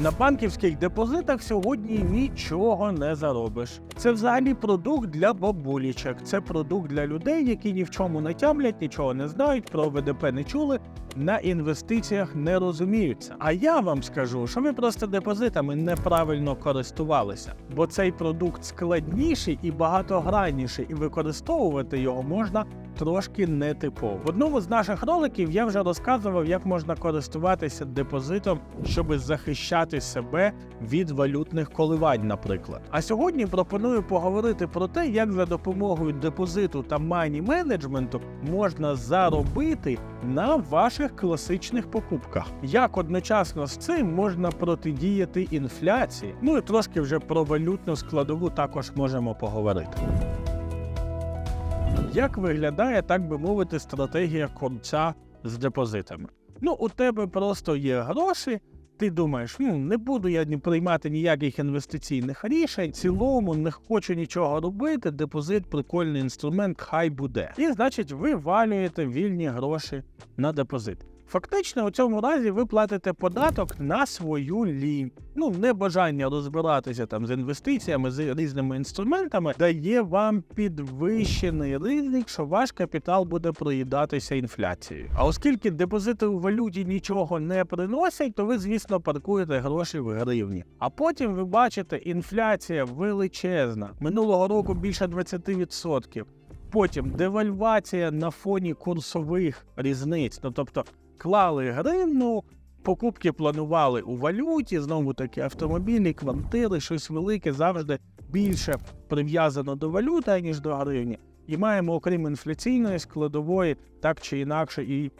На банківських депозитах сьогодні нічого не заробиш. Це взагалі продукт для бабулічок. Це продукт для людей, які ні в чому не тямлять, нічого не знають, про ВДП не чули, на інвестиціях не розуміються. А я вам скажу, що ви просто депозитами неправильно користувалися, бо цей продукт складніший і багатогранніший, і використовувати його можна трошки нетипово. В одному з наших роликів я вже розказував, як можна користуватися депозитом, щоб захищати себе від валютних коливань, наприклад. А сьогодні пропоную поговорити про те, як за допомогою депозиту та майні менеджменту можна заробити на ваших класичних покупках. Як одночасно з цим можна протидіяти інфляції? Ну і трошки вже про валютну складову також можемо поговорити. Як виглядає, так би мовити, стратегія конця з депозитами? Ну, у тебе просто є гроші. Ти думаєш, ну не буду я ні приймати ніяких інвестиційних рішень, в цілому не хочу нічого робити. Депозит прикольний інструмент, хай буде. І значить, ви валюєте вільні гроші на депозит. Фактично, у цьому разі ви платите податок на свою лінь. Ну, небажання розбиратися там з інвестиціями, з різними інструментами дає вам підвищений ризик, що ваш капітал буде проїдатися інфляцією. А оскільки депозити у валюті нічого не приносять, то ви, звісно, паркуєте гроші в гривні. А потім ви бачите, інфляція величезна. Минулого року більше 20%. Потім девальвація на фоні курсових різниць. Ну тобто клали гривну, покупки планували у валюті, знову таки автомобілі, квартири, щось велике завжди більше прив'язано до валюти, ніж до гривні. І маємо, окрім інфляційної складової, так чи інакше, і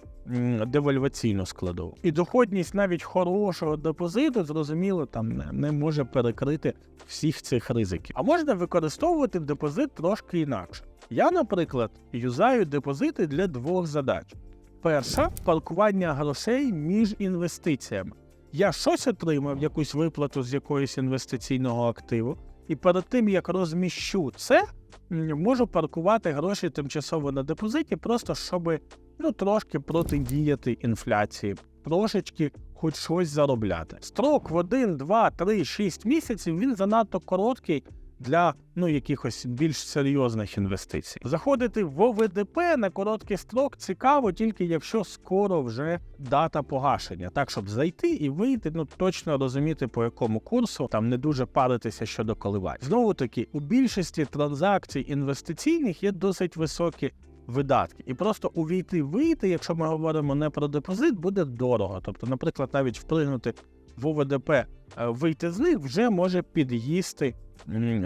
девальваційну складову. І доходність навіть хорошого депозиту, зрозуміло, там не, не може перекрити всіх цих ризиків. А можна використовувати депозит трошки інакше. Я, наприклад, юзаю депозити для двох задач. Перша паркування грошей між інвестиціями. Я щось отримав, якусь виплату з якогось інвестиційного активу, і перед тим як розміщу це, можу паркувати гроші тимчасово на депозиті, просто щоб ну, трошки протидіяти інфляції, трошечки хоч щось заробляти. Строк в 1, 2, 3, 6 місяців він занадто короткий для ну якихось більш серйозних інвестицій. Заходити в ОВДП на короткий строк цікаво, тільки якщо скоро вже дата погашення, так щоб зайти і вийти, ну точно розуміти по якому курсу, там не дуже паритися щодо коливань. Знову таки, у більшості транзакцій інвестиційних є досить високі. Видатки і просто увійти вийти, якщо ми говоримо не про депозит, буде дорого. Тобто, наприклад, навіть вплинути в ОВДП, е, вийти з них вже може під'їсти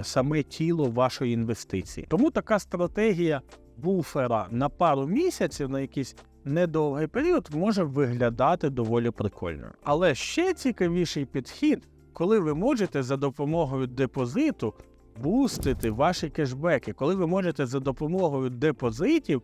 саме тіло вашої інвестиції. Тому така стратегія буфера на пару місяців на якийсь недовгий період може виглядати доволі прикольно. Але ще цікавіший підхід, коли ви можете за допомогою депозиту бустити ваші кешбеки, коли ви можете за допомогою депозитів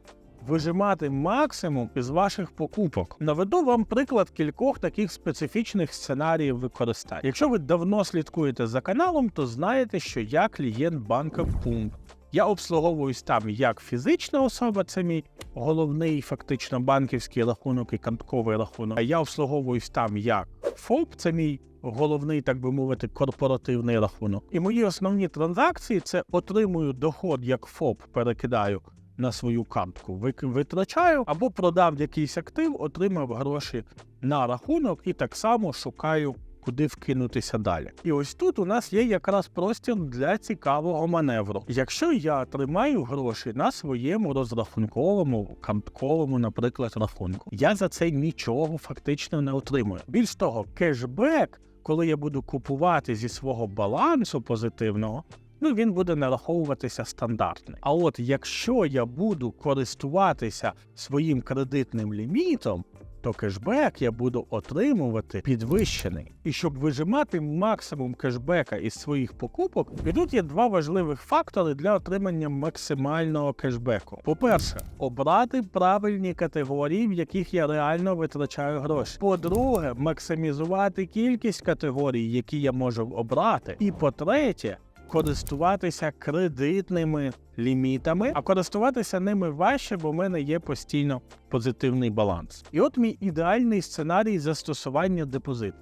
вижимати максимум із ваших покупок. Наведу вам приклад кількох таких специфічних сценаріїв використання. Якщо ви давно слідкуєте за каналом, то знаєте, що я клієнт банка Pump. Я обслуговуюсь там як фізична особа, це мій головний фактично банківський рахунок і картковий рахунок. А я обслуговуюсь там як ФОП, це мій головний, так би мовити, корпоративний рахунок. І мої основні транзакції це отримую доход як ФОП, перекидаю на свою картку, витрачаю або продав якийсь актив, отримав гроші на рахунок і так само шукаю. Куди вкинутися далі, і ось тут у нас є якраз простір для цікавого маневру. Якщо я тримаю гроші на своєму розрахунковому картковому, наприклад, рахунку, я за це нічого фактично не отримую. Більш того, кешбек, коли я буду купувати зі свого балансу позитивного, ну він буде нараховуватися стандартний. А от якщо я буду користуватися своїм кредитним лімітом, то кешбек я буду отримувати підвищений. І щоб вижимати максимум кешбека із своїх покупок, і тут є два важливих фактори для отримання максимального кешбеку. По-перше, обрати правильні категорії, в яких я реально витрачаю гроші. По-друге, максимізувати кількість категорій, які я можу обрати. І по-третє, користуватися кредитними лімітами, а користуватися ними важче, бо в мене є постійно позитивний баланс. І от мій ідеальний сценарій застосування депозиту.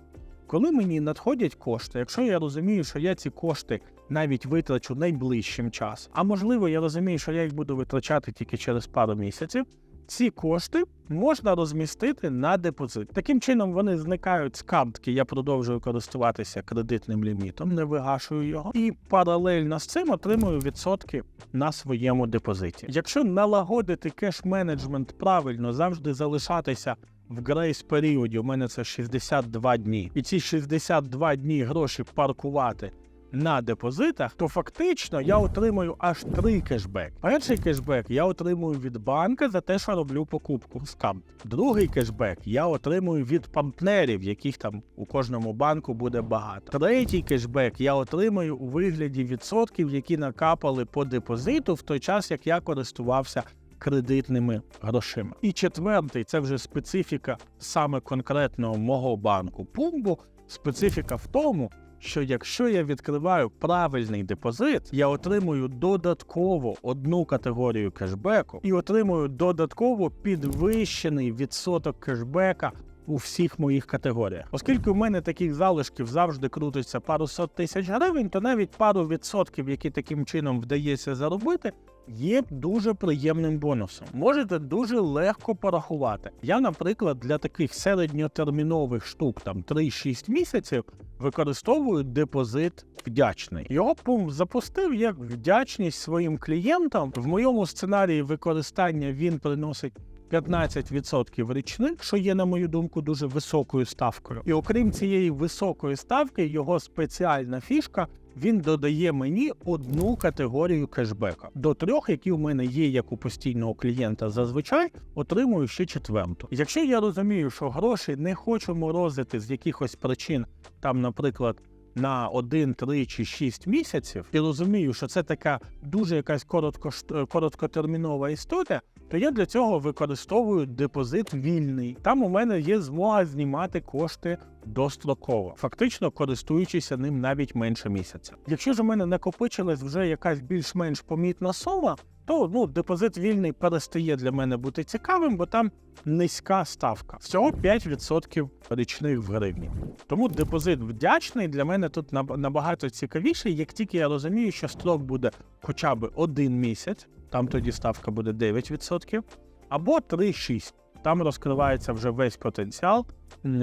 коли мені надходять кошти, якщо я розумію, що я ці кошти навіть витрачу найближчим часом, а можливо, я розумію, що я їх буду витрачати тільки через пару місяців. Ці кошти можна розмістити на депозит. Таким чином вони зникають з картки. Я продовжую користуватися кредитним лімітом, не вигашую його, і паралельно з цим отримую відсотки на своєму депозиті. Якщо налагодити кеш-менеджмент правильно, завжди залишатися в грейс періоді. У мене це 62 дні, і ці 62 дні гроші паркувати. На депозитах, то фактично я отримую аж три кешбек. Перший кешбек я отримую від банка за те, що роблю покупку скам. Другий кешбек я отримую від партнерів, яких там у кожному банку буде багато. Третій кешбек я отримую у вигляді відсотків, які накапали по депозиту в той час, як я користувався кредитними грошима. І четвертий це вже специфіка саме конкретного мого банку Пумбу. Специфіка в тому, що якщо я відкриваю правильний депозит, я отримую додатково одну категорію кешбеку і отримую додатково підвищений відсоток кешбека. У всіх моїх категоріях, оскільки у мене таких залишків завжди крутиться пару сот тисяч гривень, то навіть пару відсотків, які таким чином вдається заробити, є дуже приємним бонусом. Можете дуже легко порахувати. Я, наприклад, для таких середньотермінових штук, там 3-6 місяців, використовую депозит вдячний. Його пункт запустив як вдячність своїм клієнтам. В моєму сценарії використання він приносить. 15% річних, що є, на мою думку, дуже високою ставкою. І окрім цієї високої ставки, його спеціальна фішка. Він додає мені одну категорію кешбека до трьох, які в мене є як у постійного клієнта. Зазвичай отримую ще четверту. Якщо я розумію, що гроші не хочу морозити з якихось причин, там, наприклад. На 1, 3 чи 6 місяців і розумію, що це така дуже якась коротко, короткотермінова історія, то я для цього використовую депозит вільний. Там у мене є змога знімати кошти достроково, фактично користуючися ним навіть менше місяця. Якщо ж у мене накопичилась вже якась більш-менш помітна сума, то ну депозит вільний перестає для мене бути цікавим, бо там низька ставка. Всього 5% річних в гривні. Тому депозит вдячний для мене тут набагато цікавіший, як тільки я розумію, що строк буде хоча б один місяць, там тоді ставка буде 9%, або 3-6. Там розкривається вже весь потенціал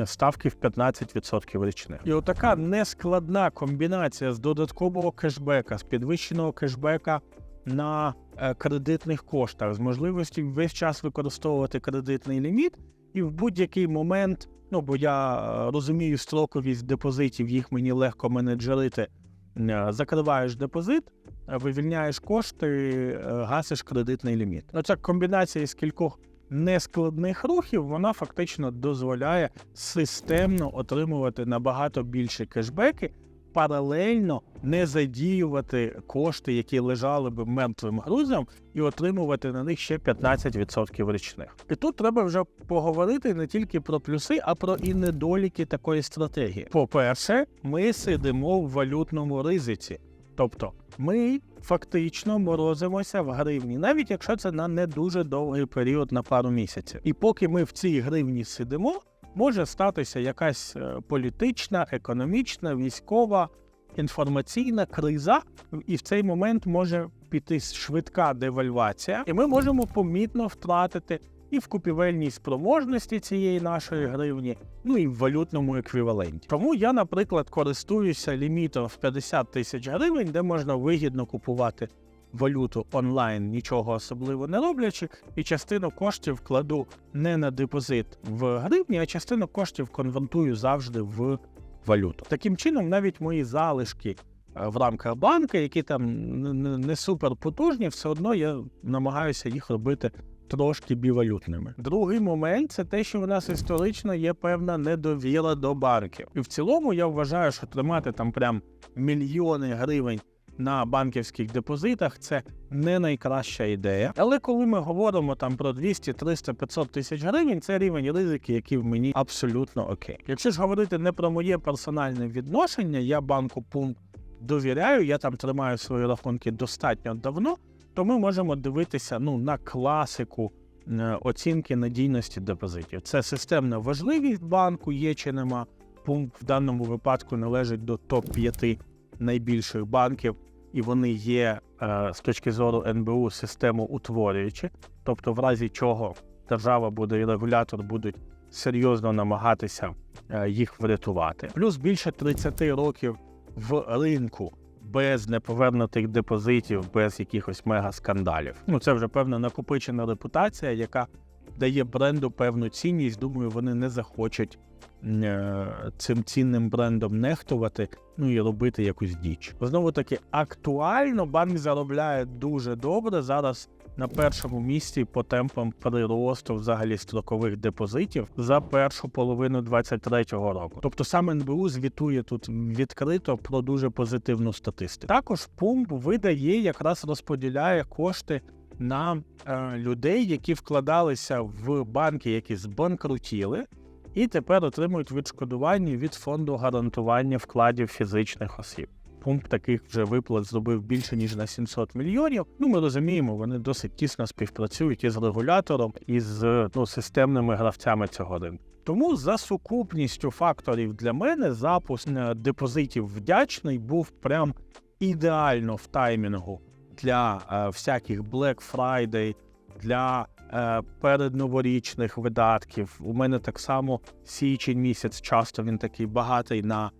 ставки в 15% річних. І отака нескладна комбінація з додаткового кешбека, з підвищеного кешбека на е, кредитних коштах, з можливістю весь час використовувати кредитний ліміт, і в будь-який момент, ну бо я е, розумію строковість депозитів, їх мені легко менеджерити. Е, закриваєш депозит, вивільняєш кошти, гасиш кредитний ліміт. Ну, Ця комбінація з кількох нескладних рухів вона фактично дозволяє системно отримувати набагато більше кешбеки, паралельно не задіювати кошти, які лежали б мертвим грузом, і отримувати на них ще 15% річних. І тут треба вже поговорити не тільки про плюси, а про і недоліки такої стратегії. По-перше, ми сидимо в валютному ризиці, тобто ми фактично морозимося в гривні, навіть якщо це на не дуже довгий період на пару місяців. І поки ми в цій гривні сидимо, може статися якась е, політична, економічна, військова, інформаційна криза, і в цей момент може піти швидка девальвація, і ми можемо помітно втратити. І в купівельній спроможності цієї нашої гривні, ну і в валютному еквіваленті. Тому я, наприклад, користуюся лімітом в 50 тисяч гривень, де можна вигідно купувати валюту онлайн, нічого особливо не роблячи, і частину коштів кладу не на депозит в гривні, а частину коштів конвертую завжди в валюту. Таким чином, навіть мої залишки. е, В рамках банка, які там не супер потужні, все одно я намагаюся їх робити трошки бівалютними. Другий момент це те, що в нас історично є певна недовіра до банків. І в цілому я вважаю, що тримати там прям мільйони гривень на банківських депозитах це не найкраща ідея. Але коли ми говоримо там про 200, 300, 500 тисяч гривень, це рівень ризики, який в мені абсолютно окей. Якщо ж говорити не про моє персональне відношення, я банку пункт довіряю, я там тримаю свої рахунки достатньо давно, то ми можемо дивитися ну на класику. е, Оцінки надійності депозитів. Це системна важливість банку, є чи нема. пункт в даному випадку належить до топ-5 найбільших банків, і вони є е, з точки зору НБУ системоутворюючі, тобто, в разі чого держава буде і регулятор будуть серйозно намагатися е, їх врятувати. Плюс більше 30 років в ринку без неповернутих депозитів, без якихось мегаскандалів. Ну це вже певна накопичена репутація, яка дає бренду певну цінність. Думаю, вони не захочуть е, цим цінним брендом нехтувати, ну і робити якусь діч. Знову таки, актуально банк заробляє дуже добре зараз. На першому місці по темпам приросту взагалі строкових депозитів за першу половину 2023 року. Тобто саме НБУ звітує тут відкрито про дуже позитивну статистику. Також пумп видає, якраз розподіляє кошти на е, людей, які вкладалися в банки, які збанкрутіли, і тепер отримують відшкодування від фонду гарантування вкладів фізичних осіб. Пункт таких вже виплат зробив більше ніж на 700 мільйонів. Ну ми розуміємо, вони досить тісно співпрацюють із регулятором і з ну, системними гравцями цього ринку. Тому за сукупністю факторів для мене запуск е, депозитів вдячний був прям ідеально в таймінгу для е, всяких Black Friday, для е, передноворічних видатків. У мене так само січень місяць часто він такий багатий на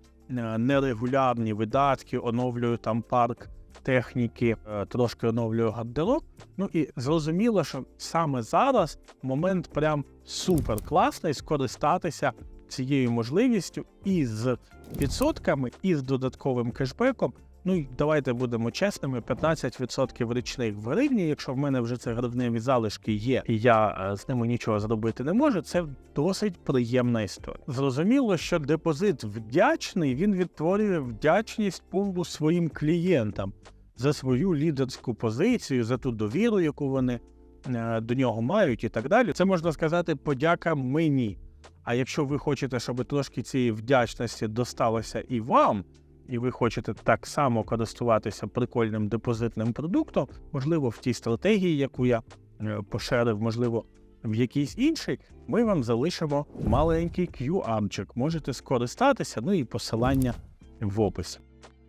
нерегулярні видатки, оновлюю там парк техніки, е, трошки оновлюю гардероб. Ну і зрозуміло, що саме зараз момент прям супер класний скористатися цією можливістю і з відсотками, і з додатковим кешбеком. Ну давайте будемо чесними: 15% річних в гривні. Якщо в мене вже це гривневі залишки є, і я е, з ними нічого зробити не можу, це досить приємна історія. Зрозуміло, що депозит вдячний, він відтворює вдячність пумбу своїм клієнтам за свою лідерську позицію, за ту довіру, яку вони е, до нього мають, і так далі. Це можна сказати, подяка мені. А якщо ви хочете, щоб трошки цієї вдячності досталося і вам, і ви хочете так само користуватися прикольним депозитним продуктом, можливо, в тій стратегії, яку я е, поширив, можливо, в якійсь іншій, ми вам залишимо маленький QR-чик. Можете скористатися, ну і посилання в описі.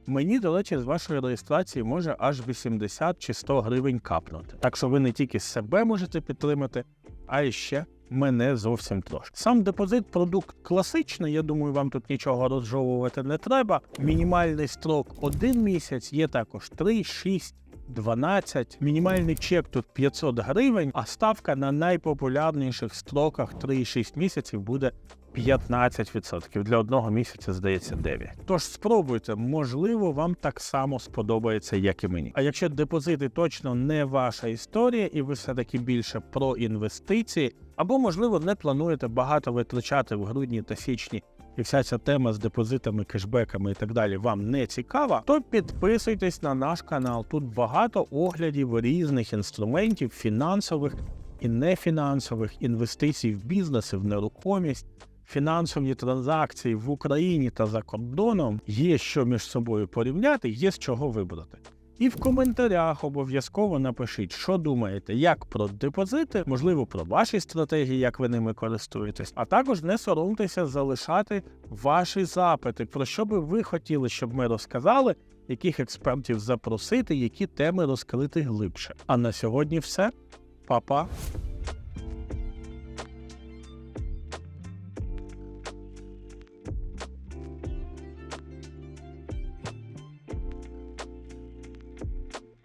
Мені, до речі, з вашої реєстрації може аж 80 чи 100 гривень капнути. Так що ви не тільки себе можете підтримати, а й ще мене зовсім трошки. Сам депозит продукт класичний. Я думаю, вам тут нічого розжовувати не треба. Мінімальний строк один місяць, є також 3, 6, 12. Мінімальний чек тут 500 гривень, а ставка на найпопулярніших строках 3,6 місяців буде 15%. Для одного місяця здається 9. Тож спробуйте, можливо, вам так само сподобається, як і мені. А якщо депозити точно не ваша історія, і ви все-таки більше про інвестиції, або, можливо, не плануєте багато витрачати в грудні та січні. І вся ця тема з депозитами, кешбеками і так далі вам не цікава, то підписуйтесь на наш канал. Тут багато оглядів різних інструментів, фінансових і нефінансових інвестицій в бізнес, і в нерухомість, фінансові транзакції в Україні та за кордоном. Є що між собою порівняти, є з чого вибрати. І в коментарях обов'язково напишіть, що думаєте, як про депозити, можливо, про ваші стратегії, як ви ними користуєтесь. А також не соромтеся залишати ваші запити, про що би ви хотіли, щоб ми розказали, яких експертів запросити, які теми розкрити глибше. А на сьогодні все. Па-па!